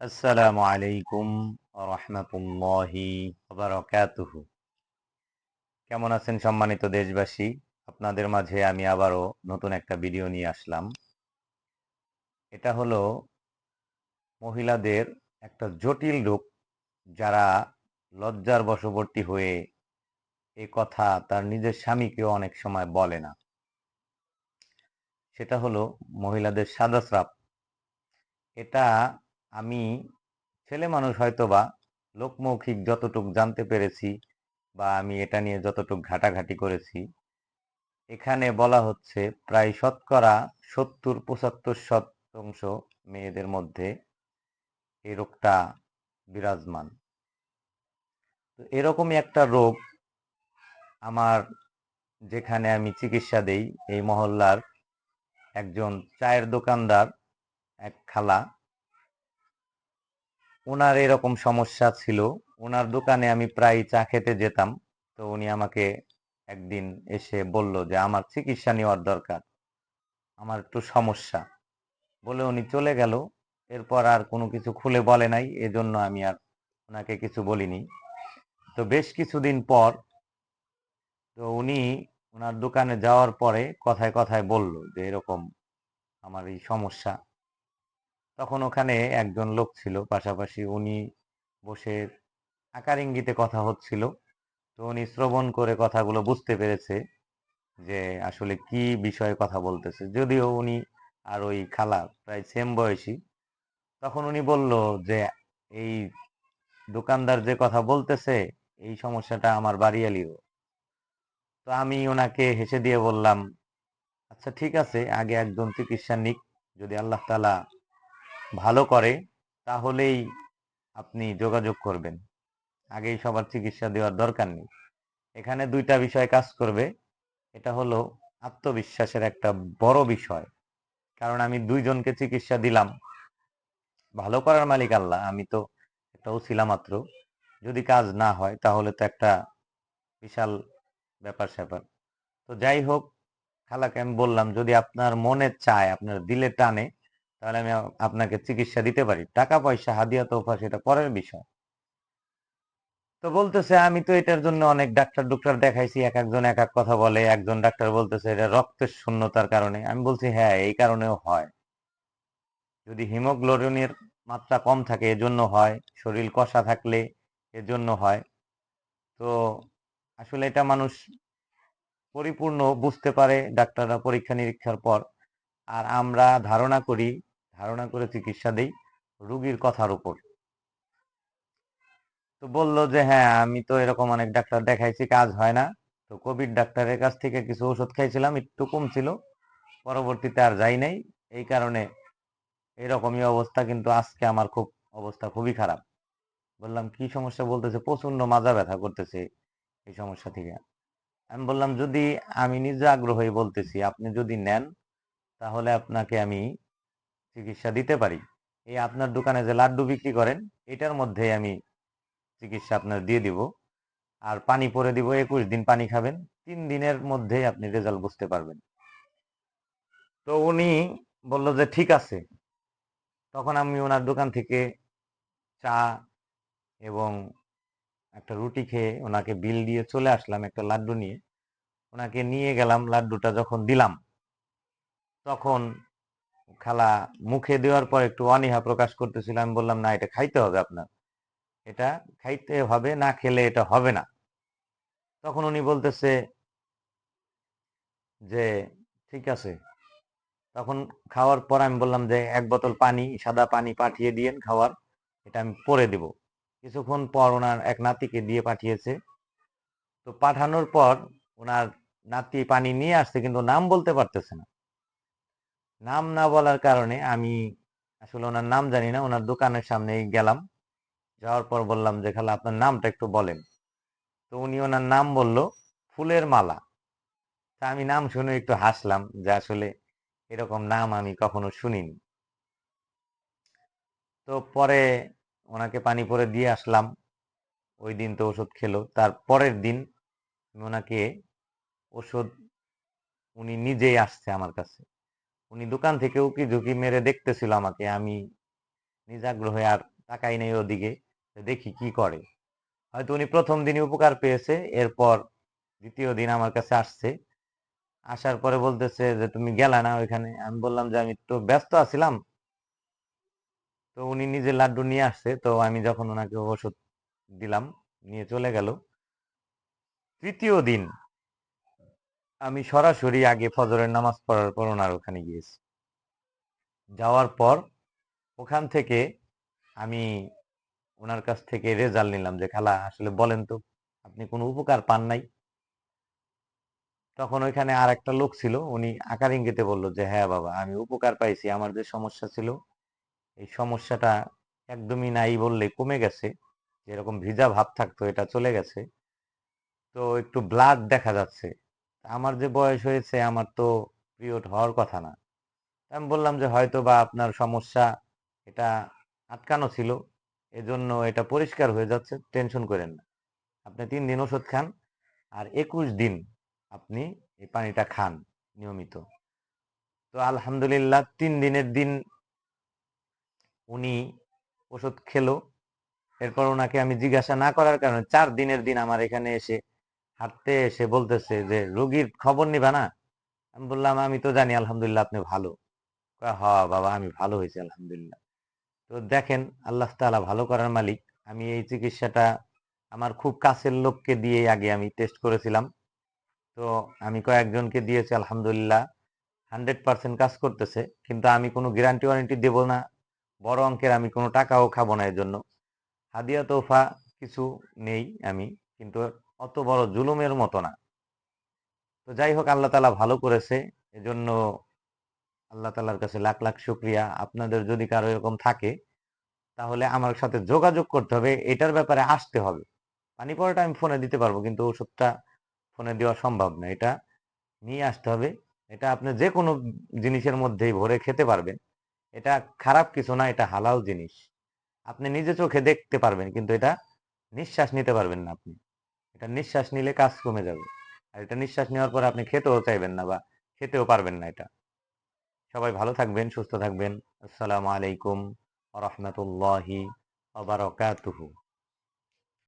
আসসালামু আলাইকুম রহমতুল্লাহি বারাকাতুহু কেমন আছেন সম্মানিত দেশবাসী? আপনাদের মাঝে আমি আবারও নতুন একটা ভিডিও নিয়ে আসলাম। এটা হলো মহিলাদের একটা জটিল রোগ যারা লজ্জার বশবর্তী হয়ে এ কথা তার নিজের স্বামীকেও অনেক সময় বলে না। সেটা হলো মহিলাদের সাদা স্রাব। এটা আমি ছেলে মানুষ হয়তো বা লোকমৌখিক যতটুক জানতে পেরেছি বা আমি এটা নিয়ে যতটুক ঘাটাঘাটি করেছি, এখানে বলা হচ্ছে প্রায় শতকরা সত্তর পঁচাত্তর শতাংশ মেয়েদের মধ্যে এই রোগটা বিরাজমান। তো এরকমই একটা রোগ আমার যেখানে আমি চিকিৎসা দেই, এই মহল্লার একজন চায়ের দোকানদার, এক খালা ওনার এরকম সমস্যা ছিল। ওনার দোকানে আমি প্রায় চা খেতে যেতাম। তো উনি আমাকে একদিন এসে বলল যে, আমার চিকিৎসা নেওয়ার দরকার। আমার একটু সমস্যা। বলে উনি চলে গেল। এরপর আর কোনো কিছু খুলে বলে নাই। এজন্য আমি আর ওনাকে কিছু বলিনি। তো বেশ কিছুদিন পর, তো উনি ওনার দোকানে যাওয়ার পরে কথায় কথায় বলল যে, এরকম আমার এই সমস্যা। তখন ওখানে একজন লোক ছিল, পাশাপাশি উনি বসে আকার ইঙ্গিতে কথা হচ্ছিল। তো উনি শ্রবণ করে কথাগুলো বুঝতে পেরেছে যে আসলে কি বিষয়ে কথা বলতেছে। যদিও উনি আর ওই খালা প্রায় সেম বয়সী। তখন উনি বলল যে, এই দোকানদার যে কথা বলতেছে, এই সমস্যাটা আমার বাড়িয়ালিও তো আমি ওনাকে হেসে দিয়ে বললাম আচ্ছা ঠিক আছে, আগে একজন চিকিৎসা নিক। যদি আল্লাহ তালা ভালো করে, তাহলেই আপনি যোগাযোগ করবেন। আগেই সবার চিকিৎসা দেওয়ার দরকার নেই। এখানে দুইটা বিষয় কাজ করবে। এটা হলো আত্মবিশ্বাসের একটা বড় বিষয়। কারণ আমি দুইজনকে চিকিৎসা দিলাম। ভালো করার মালিক আল্লাহ, আমি তো একটা উছিলা মাত্র। যদি কাজ না হয়, তাহলে তো একটা বিশাল ব্যাপার স্যাপার। তো যাই হোক, খালাকে আমি বললাম, যদি আপনার মনে চায়, আপনার দিলে টানে তাহলে আমি আপনাকে চিকিৎসা দিতে পারি। টাকা পয়সা হাদিয়া, তোফা, সেটা পরের বিষয়। তো বলতেছে, আমি তো এটার জন্য অনেক ডাক্তার ডুক্তার দেখাইছি, এক একজন এক এক কথা বলে, একজন ডাক্তার বলতেছে, এটা রক্তের শূন্যতার কারণে। আমি বলছি হ্যাঁ এই কারণেও হয়। যদি হিমোগ্লোবিনের মাত্রা কম থাকে, এজন্য হয়। শরীর কষা থাকলে, এজন্য হয়। তো আসলে এটা মানুষ পরিপূর্ণ বুঝতে পারে, ডাক্তাররা পরীক্ষা নিরীক্ষার পর। আর আমরা ধারণা করি ধারণা করে চিকিৎসা দেই রুগীর কথার উপর। তো বলল যে হ্যাঁ আমি তো এরকম অনেক ডাক্তার দেখাইছি, কাজ হয় না। তো কোভিড ডাক্তারের কাছ থেকে কিছু ওষুধ খাইছিলাম, একটু কম ছিল। পরবর্তীতে আর যাই নাই। এই কারণে এরকমই অবস্থা, কিন্তু আজকে আমার খুব অবস্থা খুবই খারাপ। বললাম, কি সমস্যা? বলতেছে প্রচণ্ড মাজা ব্যথা করতেছে এই সমস্যা থেকে। আমি বললাম, যদি আমি নিজে আগ্রহী বলতেছি, আপনি যদি নেন, তাহলে আপনাকে আমি চিকিৎসা দিতে পারি। এই আপনার দোকানে যে লাড্ডু বিক্রি করেন, এটার মধ্যে আমি চিকিৎসা আপনার দিয়ে দিব। আর পানি পরে দিব, একুশ দিন পানি খাবেন, তিন দিনের মধ্যে আপনি রেজাল্ট বুঝতে পারবেন। তো উনি বলল যে, ঠিক আছে। তখন আমি ওনার দোকান থেকে চা এবং একটা রুটি খেয়ে ওনাকে বিল দিয়ে চলে আসলাম একটা লাড্ডু নিয়ে। ওনাকে নিয়ে গেলাম, লাড্ডুটা যখন দিলাম, তখন খালা মুখে দেওয়ার পর একটু অনীহা প্রকাশ করতেছিল, আমি বললাম, না, এটা খাইতে হবে আপনার। এটা খাইতে হবে, না খেলে এটা হবে না। তখন উনি বলতেছে যে, ঠিক আছে। তখন খাওয়ার পর আমি বললাম যে, এক বোতল পানি, সাদা পানি পাঠিয়ে দিয়েন খাওয়ার, এটা আমি পরে দেব। কিছুক্ষণ পর ওনার এক নাতিকে দিয়ে পাঠিয়েছে। তো পাঠানোর পর ওনার নাতি পানি নিয়ে আসছে, কিন্তু নাম বলতে পারতেছে না। নাম না বলার কারণে আমি আসলে ওনার নাম জানি না, ওনার দোকানের সামনে গেলাম। যাওয়ার পর বললাম যে, খালা, আপনার নামটা একটু বলেন। তো উনি ওনার নাম বলল, ফুলের মালা। তা আমি নাম শুনে একটু হাসলাম যে, আসলে এরকম নাম আমি কখনো শুনিনি। তো পরে ওনাকে পানি পরে দিয়ে আসলাম। ওই দিন তো ওষুধ খেলো। তার পরের দিন ওনাকে ওষুধ উনি নিজেই আসছে আমার কাছে। উনি দোকান থেকে উকি ঝুঁকি মেরে দেখতেছিল আমাকে? আমি নিজ আগ্রহে আর তাকাই নাই ওদিকে দেখি কি করে। হয়তো উনি প্রথম দিনই উপকার পেয়েছে, এরপর দ্বিতীয় দিন আমার কাছে আসছে। আসার পরে বলতেছে যে, তুমি গেলা না ওইখানে? আমি বললাম যে, আমি তো ব্যস্ত আছিলাম। তো উনি নিজে লাড্ডু নিয়ে আসছে, তো আমি যখন ওনাকে ওষুধ দিলাম, নিয়ে চলে গেল। তৃতীয় দিন আমি সরাসরি আগে ফজরের নামাজ পড়ার পর ওনার ওখানে গিয়েছি। যাওয়ার পর ওখান থেকে আমি ওনার কাছ থেকে রেজাল্ট নিলাম যে, খালা, আসলে বলেন তো, আপনি কোনো উপকার পান নাই? তখন ওইখানে আর একটা লোক ছিল, উনি আকার ইঙ্গিতে বলল যে হ্যাঁ বাবা, আমি উপকার পাইছি, আমার যে সমস্যা ছিল, এই সমস্যাটা একদমই নাই বললে কমে গেছে, যেরকম ভিজা ভাব থাকতো, এটা চলে গেছে। তো একটু ব্লাড দেখা যাচ্ছে আমার যে বয়স হয়েছে, আমার তো পিরিয়ড হওয়ার কথা না। আমি বললাম যে হয়তো বা আপনার সমস্যা এটা আটকানো ছিল, এজন্য এটা পরিষ্কার হয়ে যাচ্ছে, টেনশন করেন না। আপনি তিন দিন ওষুধ খান, আর একুশ দিন আপনি এই পানিটা খান নিয়মিত। তো আলহামদুলিল্লাহ তিন দিনের দিন উনি ওষুধ খেলো। এরপর ওনাকে আমি জিজ্ঞাসা না করার কারণে চার দিনের দিন আমার এখানে এসে হাঁটতে এসে বলতেছে যে, রুগীর খবর নিবা না? আমি বললাম, আমি তো জানি, আলহামদুলিল্লাহ আপনি ভালো। হ, বাবা, আমি ভালো হয়েছি, আলহামদুলিল্লাহ। তো দেখেন, আল্লাহ তাআলা ভালো করার মালিক। আমি এই চিকিৎসাটা আমার খুব কাছের লোককে দিয়ে আগে আমি টেস্ট করেছিলাম। তো আমি কয়েকজনকে দিয়েছি, আলহামদুলিল্লাহ। হান্ড্রেড পার্সেন্ট কাজ করতেছে। কিন্তু আমি কোনো গ্যারান্টি ওয়ারেন্টি দেব না। বড় অঙ্কের আমি কোনো টাকাও খাব না এর জন্য হাদিয়া তোফা কিছু নেই আমি। কিন্তু অত বড় জুলুমের মতো না। তো যাই হোক, আল্লাহ তালা ভালো করেছে। এজন্য আল্লাহ তালার কাছে লাখ লাখ শুক্রিয়া। আপনাদের যদি কারও এরকম থাকে, তাহলে আমার সাথে যোগাযোগ করতে হবে। এটার ব্যাপারে আসতে হবে। পানি পড়াটা আমি ফোনে দিতে পারব, কিন্তু ওষুধটা ফোনে দেওয়া সম্ভব না। এটা নিয়ে আসতে হবে। এটা আপনি যে কোনো জিনিসের মধ্যেই ভরে খেতে পারবেন। এটা খারাপ কিছু না, এটা হালাল জিনিস। আপনি নিজে চোখে দেখতে পারবেন, কিন্তু এটা নিঃশ্বাস নিতে পারবেন না আপনি। এটা নিঃশ্বাস নিলে কাজ কমে যাবে। আর এটা নিঃশ্বাস নেওয়ার পর আপনি খেতেও চাইবেন না বা খেতেও পারবেন না এটা। সবাই ভালো থাকবেন, সুস্থ থাকবেন। আসসালামু আলাইকুম রহমতুল্লাহি আবারকাতুহু